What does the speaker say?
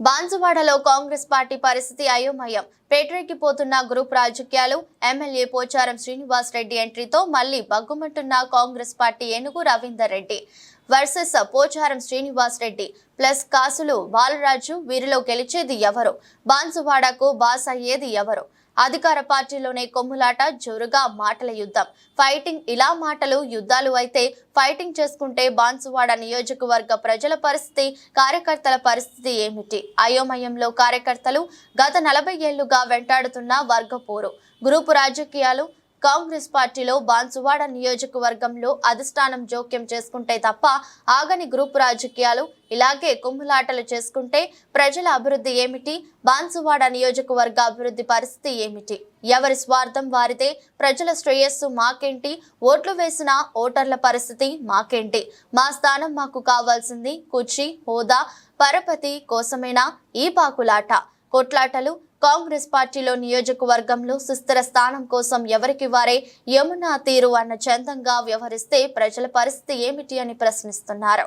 బాన్సువాడలో Congress party పరిస్థితి అయోమయం. పేటరెక్కిపోతున్న గ్రూప్ రాజకీయాలు ఎమ్మెల్యే పోచారం శ్రీనివాస్ రెడ్డి ఎంట్రీతో మళ్ళీ బగ్గుమంటున్న Congress party Enugu Ravinder Reddy. Versus Pocharam Srinivas Reddy plus Kasula Balaraju వీరిలో గెలిచేది ఎవరు? బాన్సువాడకు బాస్ అయ్యేది ఎవరు? అధికార పార్టీలోనే కొమ్ములాట జోరుగా మాటల యుద్ధం. ఫైటింగ్ ఇలా మాటలు యుద్ధాలు అయితే ఫైటింగ్ చేసుకుంటే బాన్సువాడ నియోజకవర్గ ప్రజల పరిస్థితి కార్యకర్తల పరిస్థితి ఏమిటి? అయోమయంలో కార్యకర్తలు గత నలభై ఏళ్ళుగా వెంటాడుతున్న వర్గ పోరు గ్రూపు రాజకీయాలు కాంగ్రెస్ పార్టీలో బాన్సువాడ నియోజకవర్గంలో అధిష్టానం జోక్యం చేసుకుంటే తప్ప ఆగని గ్రూప్ రాజకీయాలు ఇలాగే కుమ్ములాటలు చేసుకుంటే ప్రజల అభివృద్ధి ఏమిటి? బాన్సువాడ నియోజకవర్గ అభివృద్ధి పరిస్థితి ఏమిటి? ఎవరి స్వార్థం వారితే ప్రజల శ్రేయస్సు మాకేంటి? ఓట్లు వేసిన ఓటర్ల పరిస్థితి మాకేంటి? మా స్థానం మాకు కావాల్సింది కుర్చీ హోదా పరపతి కోసమేనా? ఈ పాకులాట కొట్లాటలు కాంగ్రెస్ పార్టీలో నియోజకవర్గంలో సుస్థిర స్థానం కోసం ఎవరికి వారే యమునా తీరు అన్న చందంగా వ్యవహరిస్తే ప్రజల పరిస్థితి ఏమిటి అని ప్రశ్నిస్తున్నారు.